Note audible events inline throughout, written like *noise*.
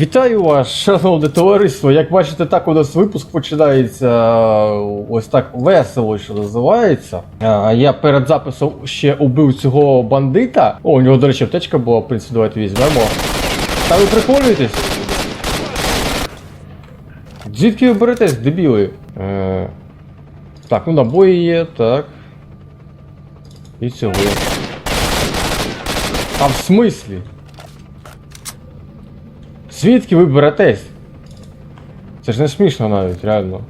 Вітаю вас, шановне товариство. Як бачите, так у нас випуск починається ось так весело, що називається. Я перед записом ще убив цього бандита. О, у нього, до речі, аптечка була, в принципі, давайте візьмемо. Та ви приколюєтесь? Звідки ви беретесь, дебіли? Е, Так, ну набої є, так. І цього. А в смислі? Звідки ви беретесь? Це ж не смішно навіть, реально.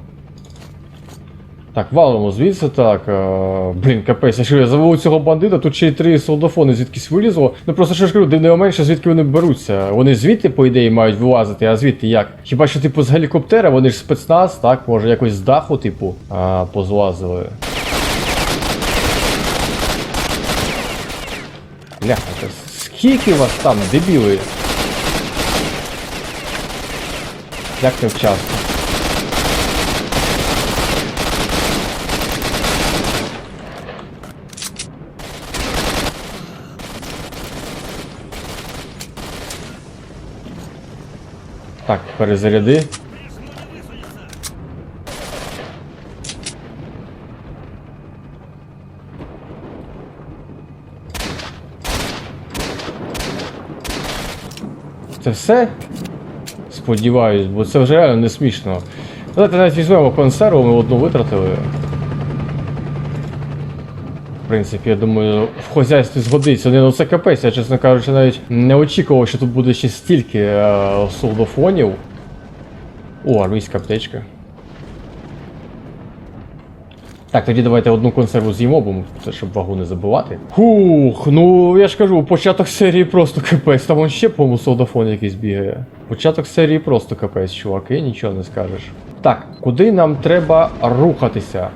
Так, валимо звідси, так. Е, блін, капець, якщо я завелу цього бандита, тут ще й три солдафони звідкись вилізло. Ну просто що ж кажу, дивний що звідки вони беруться. Вони звідти, по ідеї, мають вилазити, а звідти як? Хіба що, типу, з гелікоптера, вони ж спецназ, так, може якось з даху, типу, а, позлазили. Це скільки вас там, дебіли? Як невчасно. Так, перезаряди. Це все? Сподіваюсь, бо це вже реально не смішно. Давайте навіть візьмемо консерву, ми одну витратили. В принципі, я думаю, в хозяйстві згодиться. Не, ну це капець, я, чесно кажучи, навіть не очікував, що тут буде ще стільки е, солдафонів. О, армійська аптечка. Так, тоді давайте одну консерву з'їмо, бо це щоб вагу не забувати. Хух, ну я ж кажу, початок серії просто капець. Там он ще, по-моєму, солдафон якийсь бігає. Початок серії просто капець, чуваки, нічого не скажеш. Так, куди нам треба рухатися?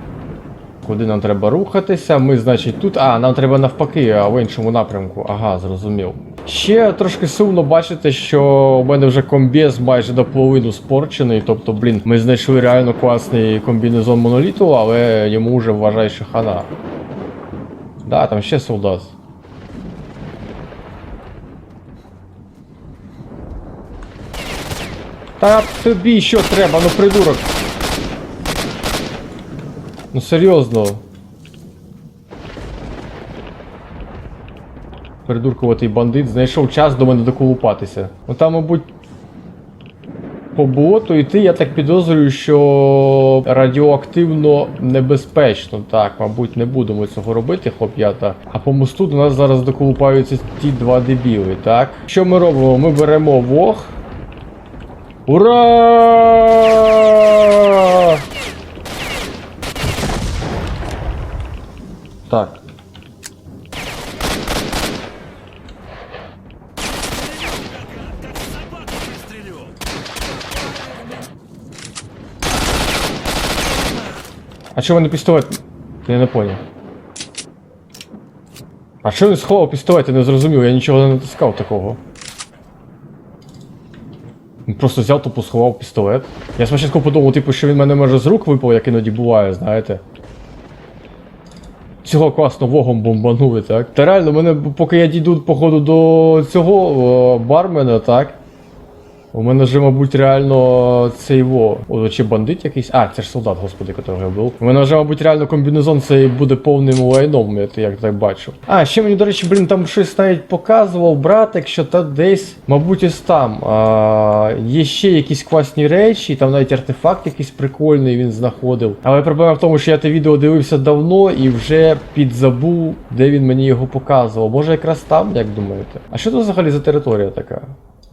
Куди нам треба рухатися? Ми, значить, тут. А, нам треба навпаки, а в іншому напрямку. Ага, зрозумів. Ще трошки сумно бачити, що у мене вже комбез майже до половину спорчений. Тобто, блін, ми знайшли реально класний комбінезон моноліту, але йому вже вважай, що хана. Да, там ще солдат. Та тобі що треба, ну придурок. Ну серйозно. Придуркуватий бандит знайшов час до мене доколупатися. Ну там, мабуть. По болоту йти, я так підозрюю, що радіоактивно небезпечно. Так, мабуть, не будемо цього робити, хлоп'ята. А по мосту до нас зараз доколупаються ті два дебіли, так? Що ми робимо? Ми беремо вог. Ура! Так. А чого не пістолет? Я не понял. А чого не сховав пістолет, я не зрозумів, я нічого не натискав такого. Просто взяв тупо сховав пістолет. Я спочатку подумав, типу, що він мене може з рук випав, як іноді буває, знаєте. Цього класно вогом бомбанули, так? Та реально, мене, поки я дійду, походу, до цього о, бармена, так? У мене вже, мабуть, реально цей во. О, чи бандит якийсь. А, це ж солдат, господи, якого я був. У мене вже, мабуть, реально комбінезон цей буде повним лайном, я як так бачу. А, ще мені, до речі, блін, там щось навіть показував братик, що та десь, мабуть, ось там. А, є ще якісь класні речі, там навіть артефакт якийсь прикольний він знаходив. Але проблема в тому, що я те відео дивився давно і вже підзабув, де він мені його показував. Може якраз там, як думаєте? А що це взагалі за територія така?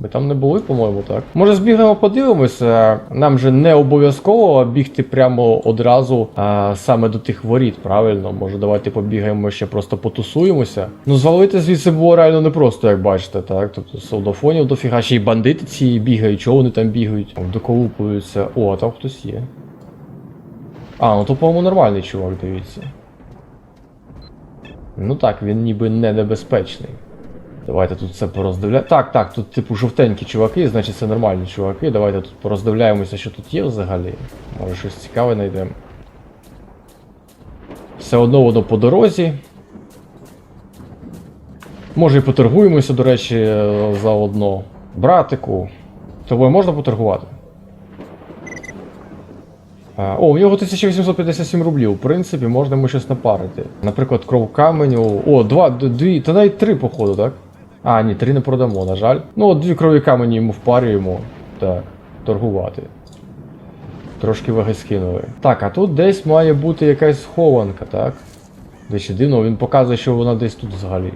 Ми там не були, по-моєму, так. Може збігаємо, подивимося. Нам же не обов'язково бігти прямо одразу а, саме до тих воріт, правильно? Може, давайте побігаємо ще просто потусуємося. Ну, звалити звідси було реально непросто, як бачите, так. Тобто солдафонів дофіга, ще й бандити ці бігають, чого вони там бігають, доколупуються. О, а там хтось є. А, ну то, по-моєму, нормальний чувак, дивіться. Ну так, він ніби не небезпечний. Давайте тут все пороздивляємо. Так, так, тут типу жовтенькі чуваки, значить це нормальні чуваки. Давайте тут пороздивляємося, що тут є взагалі. Може щось цікаве знайдемо. Все одно воно по дорозі. Може і поторгуємося, до речі, е, заодно. Братику. Тобою можна поторгувати? О, у нього 1857 рублів. В принципі, можна йому щось напарити. Наприклад, кров каменю. О, два, дві, та навіть три, походу, так? А, ні, три не продамо, на жаль. Ну, от дві крові камені йому впарюємо. Так, торгувати. Трошки ваги скинули. Так, а тут десь має бути якась схованка, так? Дещо дивно, він показує, що вона десь тут взагалі.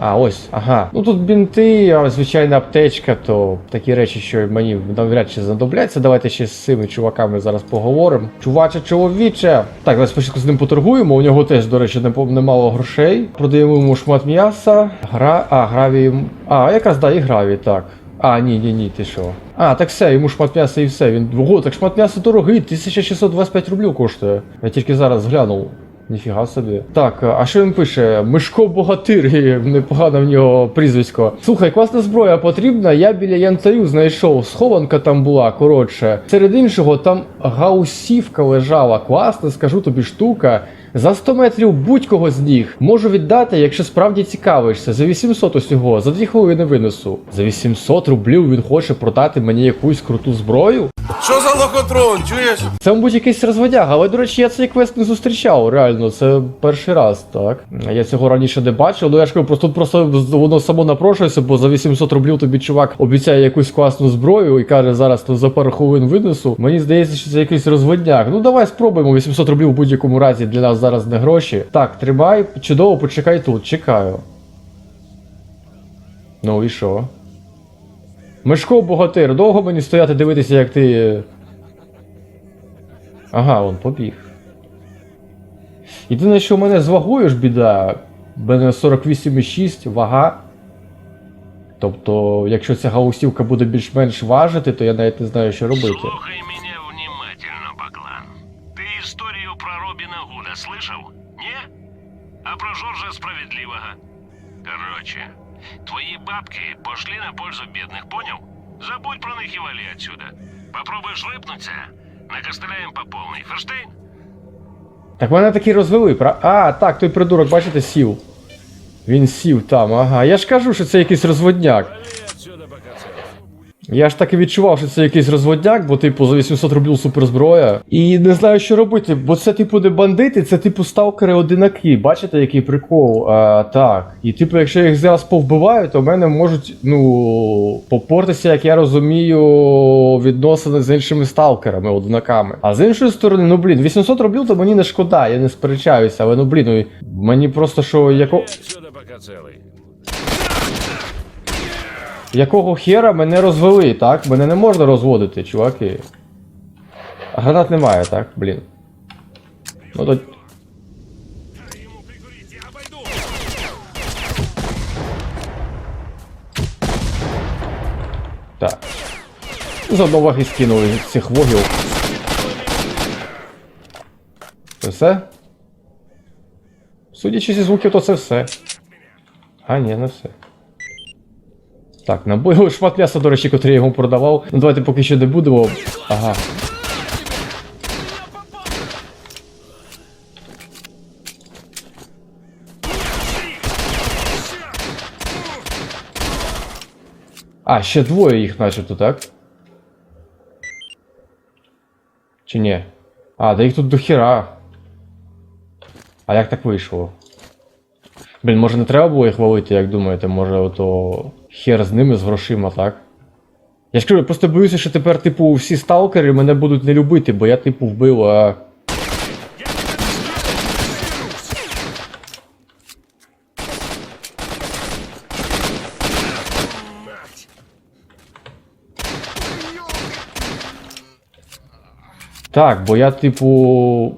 А, ось, ага. Ну тут бінти, а звичайна аптечка, то такі речі, що мені навряд чи знадобляться. Давайте ще з цими чуваками зараз поговоримо. Чуваче, чоловіче. Так, давай спочатку з ним поторгуємо. У нього теж, до речі, немало грошей. Продаємо йому шмат м'яса. Гра. А, гравій. А, якраз да, і гравій, так. А, ні, ні, ні, ти що? А, так все, йому шмат м'яса і все. Він. Ого, так шмат м'яса дорогий, 1625 рублів коштує. Я тільки зараз глянув. Ніфіга собі. Так, а що він пише? Мишко Богатир, непогано в нього прізвисько. Слухай, класна зброя потрібна. Я біля янтарю знайшов. Схованка там була, коротше. Серед іншого, там гаусівка лежала. Класна, скажу тобі штука. За 100 метрів будь-кого з них можу віддати, якщо справді цікавишся. За 800 усього, за 2 хвилини винесу. За 800 рублів він хоче продати мені якусь круту зброю. Що за лохотрон, чуєш? Це, мабуть, якийсь розводяга, але, до речі, я цей квест не зустрічав, реально, це перший раз, так. Я цього раніше не бачив, ну я ж кажу, просто просто воно само напрошується, бо за 800 рублів тобі чувак обіцяє якусь класну зброю і каже, зараз то за пару хвилин винесу. Мені здається, що це якийсь розводняк. Ну давай спробуємо, 800 рублів в будь-якому разі для нас зараз не гроші. Так, тримай, чудово, почекай тут, чекаю. Ну і що? Мишко богатир, довго мені стояти дивитися, як ти. Ага, он побіг. Єдине, що в мене з вагою ж біда. Мене 48,6 вага. Тобто, якщо ця гаусівка буде більш-менш важити, то я навіть не знаю, що робити. Слухай бабки пошли на пользу бедных, понял? Забудь про них и вали отсюда. Попробуешь рыпнуться, накостыляем по полной. Ферштейн? Так мене таки розвели, пра. А, так, той придурок, бачите, сів. Він сів там, ага. Я ж кажу, що це якийсь розводняк. Я ж так і відчував, що це якийсь розводняк, бо типу за 800 рублів суперзброя. І не знаю, що робити, бо це типу не бандити, це типу сталкери одинаки. Бачите, який прикол? А, так. І типу, якщо я їх зараз повбиваю, то в мене можуть, ну, попортися, як я розумію, відносини з іншими сталкерами, одинаками. А з іншої сторони, ну блін, 800 рублів, то мені не шкода, я не сперечаюся, але ну блін, ну, мені просто що яко. Отсюда пока целый. Якого хера мене розвели, так? Мене не можна розводити, чуваки. Гранат немає, так? Блін. Ну то. Так. Заодно ваги скинули цих вогів. Це все? Судячи зі звуків, то це все. А, ні, не все. Так, набили шмат м'яса, до речі, котрий я йому продавав. Ну давайте поки що не будемо. Ага. А, ще двоє їх начебто, так? Чи ні? А, да їх тут до хіра. А як так вийшло? Блін, може не треба було їх валити, як думаєте, може ото хер з ними з грошима, так? Я ж кажу, я просто боюся, що тепер, типу, всі сталкери мене будуть не любити, бо я, типу, вбив, а. Так, бо я, типу.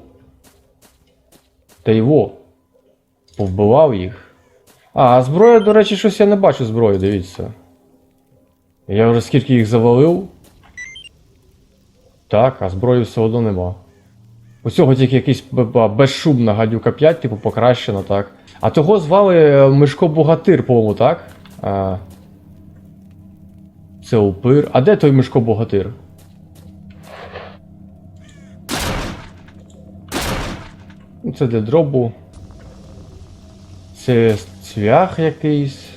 Та його. Повбивав їх. А, зброя, до речі, щось я не бачу зброї, дивіться. Я вже скільки їх завалив. Так, а зброї все одно нема. Усього тільки якийсь безшумна гадюка 5, типу покращена, так. А того звали е, Мишко Богатир, по-моєму, так? А... Це упир. А де той Мишко Богатир? Це для дробу. Це цвях якийсь.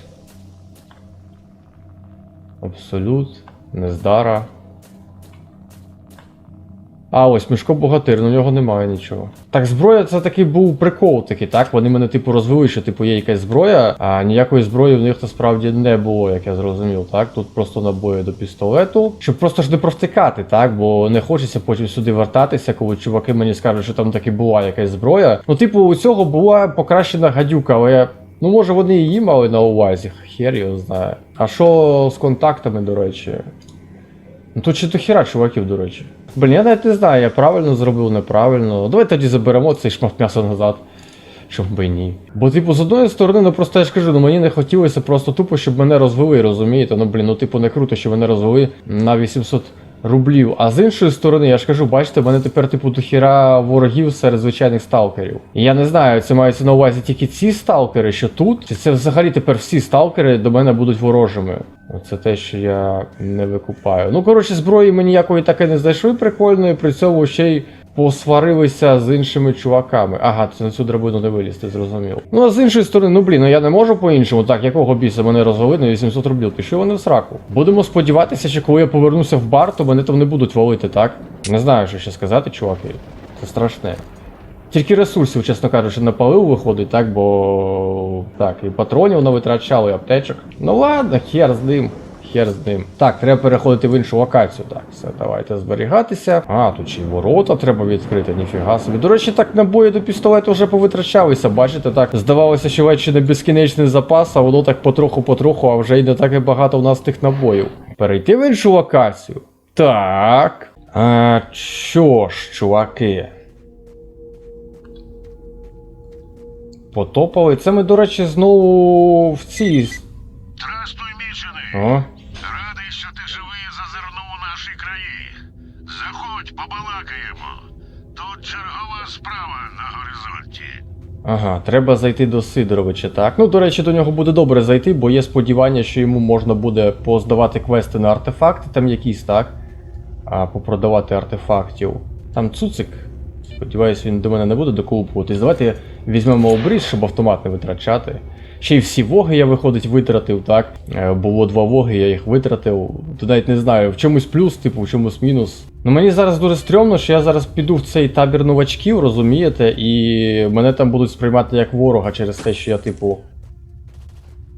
Абсолют, нездара. А, ось Мішко Богатир, ну нього немає нічого. Так, зброя це такий був прикол такий, так? Вони мене типу розвели, що типу є якась зброя, а ніякої зброї в них насправді не було, як я зрозумів, так? Тут просто набої до пістолету. Щоб просто ж не провтикати, так? Бо не хочеться потім сюди вертатися, коли чуваки мені скажуть, що там таки була якась зброя. Ну, типу, у цього була покращена гадюка, але. Ну, може, вони її мали на увазі, хер його знає. А що з контактами, до речі? Ну тут ще до хіра чуваків, до речі. Блін, я навіть не знаю, я правильно зробив, неправильно. Давай тоді заберемо цей шмат м'яса назад. Чому би ні. Бо, типу, з одної сторони, ну просто я ж кажу, ну мені не хотілося просто тупо, щоб мене розвели, розумієте? Ну блін, ну типу не круто, що мене розвели на 800 рублів. А з іншої сторони, я ж кажу, бачите, в мене тепер, типу, дохіра ворогів серед звичайних сталкерів. І я не знаю, це мається на увазі тільки ці сталкери, що тут, чи це взагалі тепер всі сталкери до мене будуть ворожими. Оце те, що я не викупаю. Ну, коротше, зброї ми ніякої таки не знайшли прикольної, при цьому ще й посварилися з іншими чуваками. Ага, це на цю драбину не вилізти, зрозумів. Ну а з іншої сторони, ну блін, ну я не можу по-іншому. Так, якого біса мене розвели на 800 рублів. Пішли вони в сраку. Будемо сподіватися, що коли я повернуся в бар, то мене там не будуть валити, так? Не знаю, що ще сказати, чуваки. Це страшне. Тільки ресурсів, чесно кажучи, не палив виходить, так, бо так, і патронів не витрачало, і аптечок. Ну ладно, хер з ним. Хер з ним. Так, треба переходити в іншу локацію. Так, все, давайте зберігатися. А, тут ще й ворота треба відкрити, ніфіга собі. До речі, так набої до пістолету вже повитрачалися, бачите, так. Здавалося, що вече не безкінечний запас, а воно так потроху-потроху, а вже й не так і багато у нас тих набоїв. Перейти в іншу локацію. Так. А що ж, чуваки? Потопали. Це ми, до речі, знову в цій. Здрастуй, мічений. О, побалакаємо. Тут чергова справа на горизонті. ага, треба зайти до Сидоровича, так. Ну, до речі, до нього буде добре зайти, бо є сподівання, що йому можна буде поздавати квести на артефакти, там якісь, так? А попродавати артефактів. Там цуцик. Сподіваюсь, він до мене не буде докупуватись. Давайте візьмемо обріз, щоб автомат не витрачати. Ще й всі воги я виходить витратив, так? Е, Було два воги, я їх витратив. То навіть не знаю, в чомусь плюс, типу, в чомусь мінус. Ну мені зараз дуже стрьомно, що я зараз піду в цей табір новачків, розумієте, і мене там будуть сприймати як ворога через те, що я, типу.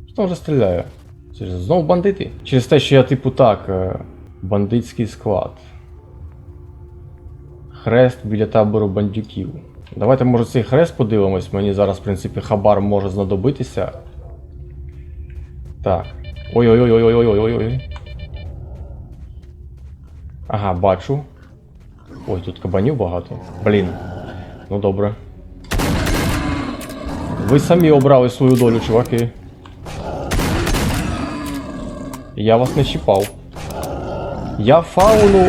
Що там вже стріляє? Це ж знову бандити? Через те, що я, типу, так, е, бандитський склад. Хрест біля табору бандюків. Давайте, може, цей хрест подивимось. Мені зараз, в принципі, хабар може знадобитися. Так. Ой-ой-ой-ой-ой-ой-ой-ой. Ага, бачу. Ой, тут кабанів багато. Блін. Ну добре. Ви самі обрали свою долю, чуваки. Я вас не чіпав. Я фауну.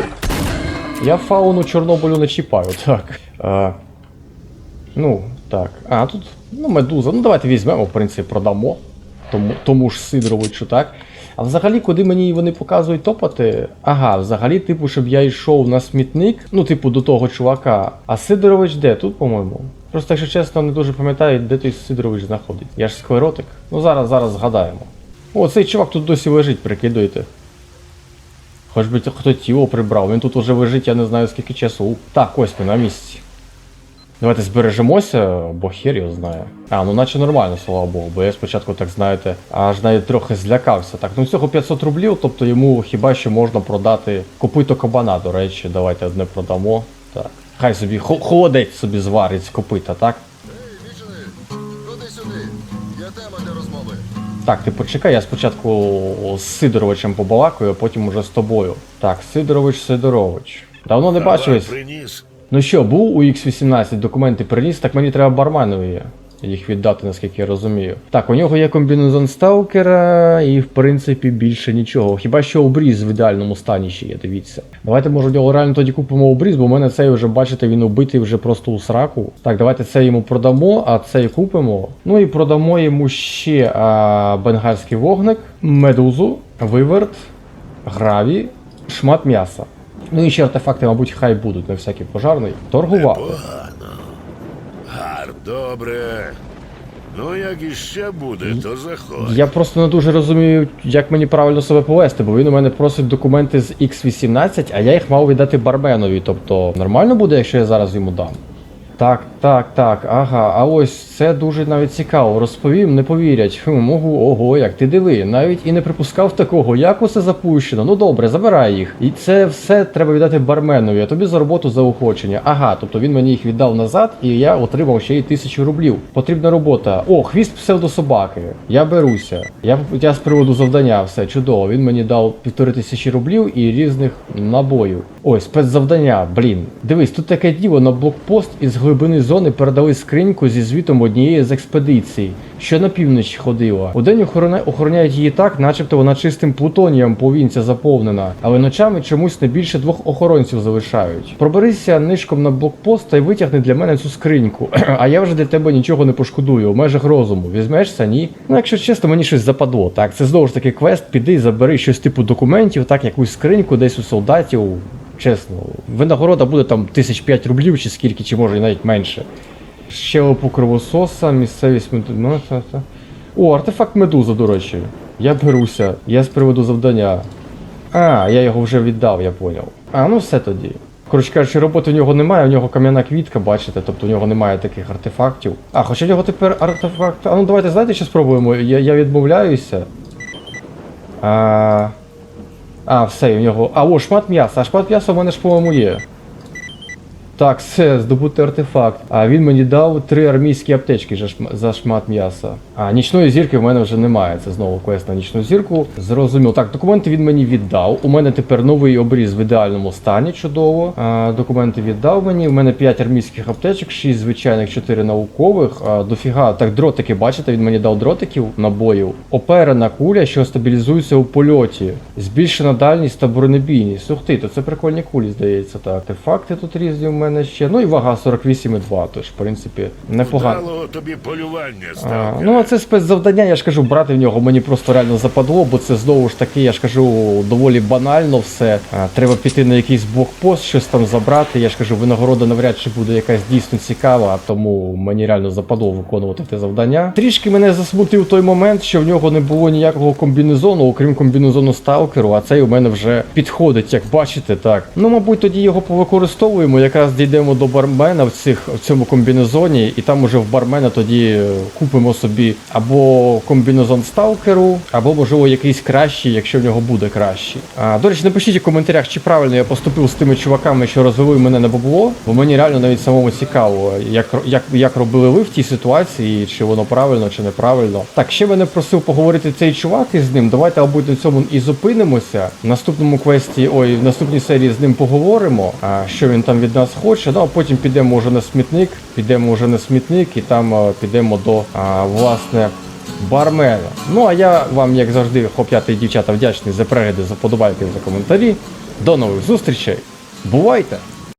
Я фауну Чорнобилю не чіпаю, так. Ну, так. А, тут. Ну, медуза. Ну, давайте візьмемо, в принципі, продамо. Тому, тому ж Сидоровичу, так. А взагалі, куди мені вони показують топати? Ага, взагалі, типу, щоб я йшов на смітник, ну, типу, до того чувака. А Сидорович де? Тут, по-моєму. Просто, якщо чесно, не дуже пам'ятаю, де той Сидорович знаходить. Я ж склеротик. Ну, зараз, зараз згадаємо. О, цей чувак тут досі лежить, прикидуйте. Хоч би хто тіло прибрав, він тут уже лежить, я не знаю скільки часу. Так, ось ми на місці. Давайте збережемося, бо хер його знає. А, ну наче нормально, слава Богу, бо я спочатку, так знаєте, аж навіть трохи злякався. Так, ну всього 500 рублів, тобто йому хіба що можна продати копито кабана, до речі, давайте одне продамо. Так. Хай собі хо- холодець собі зварить з копита, так? Ей, вічений, ходи сюди. Є тема для розмови. Так, ти почекай, я спочатку з Сидоровичем побалакаю, а потім уже з тобою. Так, Сидорович, Сидорович. Давно не бачились. Приніс. Ну що, був у X18, документи приніс, так мені треба барменові їх віддати, наскільки я розумію. Так, у нього є комбінезон сталкера і в принципі більше нічого. Хіба що обріз в ідеальному стані ще є, дивіться. Давайте, може, у реально тоді купимо обріз, бо в мене цей вже, бачите, він убитий вже просто у сраку. Так, давайте це йому продамо, а цей купимо. Ну і продамо йому ще а, бенгальський вогник, медузу, виверт, граві, шмат м'яса. Ну і ще артефакти, мабуть, хай будуть, на всякий пожарний. Торгувати. Погано. Гар, добре. Ну, як іще буде, то заходь. Я просто не дуже розумію, як мені правильно себе повести, бо він у мене просить документи з X18, а я їх мав віддати барменові. Тобто нормально буде, якщо я зараз йому дам. Так, так, так, ага, а ось це дуже навіть цікаво. Розповім, не повірять. Хм, можу, ого, як ти диви, навіть і не припускав такого, як усе запущено. Ну добре, забирай їх. І це все треба віддати барменові, а тобі за роботу заохочення. Ага, тобто він мені їх віддав назад, і я отримав ще й тисячу рублів. Потрібна робота. О, хвіст псевдособаки. Я беруся. Я, я з приводу завдання, все чудово. Він мені дав півтори тисячі рублів і різних набоїв. Ой, спецзавдання, блін. Дивись, тут таке діло на блокпост із глибини зони передали скриньку зі звітом однієї з експедицій, що на північ ходила. Удень охороня... охороняють її так, начебто вона чистим плутонієм повінця заповнена, але ночами чомусь не більше двох охоронців залишають. Проберися нишком на блокпост та й витягни для мене цю скриньку. *clears throat* а я вже для тебе нічого не пошкодую, в межах розуму. Візьмешся, ні? Ну, якщо чесно, мені щось западло. Так, це знову ж таки квест, піди, забери щось типу документів, так, якусь скриньку десь у солдатів. Чесно, винагорода буде там тисяч п'ять рублів чи скільки, чи може і навіть менше. Щелепу кровососа, місцевість меду- ну. О, артефакт медуза, до речі. Я беруся, я з приводу завдання. А, я його вже віддав, я поняв. А, ну все тоді. Коротше кажучи, роботи в нього немає, у нього кам'яна квітка, бачите, тобто у нього немає таких артефактів. А, хоча в нього тепер артефакт. А ну давайте, знаєте, що спробуємо? Я, я відмовляюся. А, а, все, в нього. А, о, шмат м'яса. А шмат м'яса в мене ж, по-моєму, є. Так, все, здобути артефакт. А він мені дав три армійські аптечки за шмат м'яса. А нічної зірки в мене вже немає. Це знову квест на нічну зірку. Зрозуміло. Так, документи він мені віддав. У мене тепер новий обріз в ідеальному стані. Чудово. А, документи віддав мені. У мене 5 армійських аптечок, 6 звичайних, 4 наукових. А, дофіга. Так, дротики, бачите, він мені дав дротиків набоїв. Оперена куля, що стабілізується у польоті. Збільшена дальність та бронебійність. Ух ти, то це прикольні кулі, здається. Так, артефакти тут різні в мене ще. Ну і вага 48,2, тож, в принципі, непогано. Вдалого тобі полювання А, ну, а це спецзавдання, я ж кажу, брати в нього мені просто реально западло, бо це знову ж таки, я ж кажу, доволі банально все. А, треба піти на якийсь блокпост, щось там забрати. Я ж кажу, винагорода навряд чи буде якась дійсно цікава, тому мені реально западло виконувати те завдання. Трішки мене засмутив той момент, що в нього не було ніякого комбінезону, окрім комбінезону сталкеру, а цей у мене вже підходить, як бачите, так. Ну, мабуть, тоді його повикористовуємо, якраз дійдемо до бармена в цих в цьому комбінезоні, і там уже в бармена тоді е, купимо собі або комбінезон сталкеру, або можливо якийсь кращий, якщо в нього буде кращий. А, до речі, напишіть у коментарях, чи правильно я поступив з тими чуваками, що розвели мене на бабло, бо мені реально навіть самому цікаво, як, як, як робили ви в тій ситуації, чи воно правильно, чи неправильно. Так, ще мене просив поговорити цей чувак із ним. Давайте, мабуть, на цьому і зупинимося. В наступному квесті, ой, в наступній серії з ним поговоримо, а, що він там від нас хоче. Ну а потім підемо вже на смітник, підемо вже на смітник і там а, підемо до а, власне. Бармена. Ну а я вам, як завжди, хлоп'ята і дівчата, вдячний за перегляди, за подобайки, за коментарі. До нових зустрічей. Бувайте!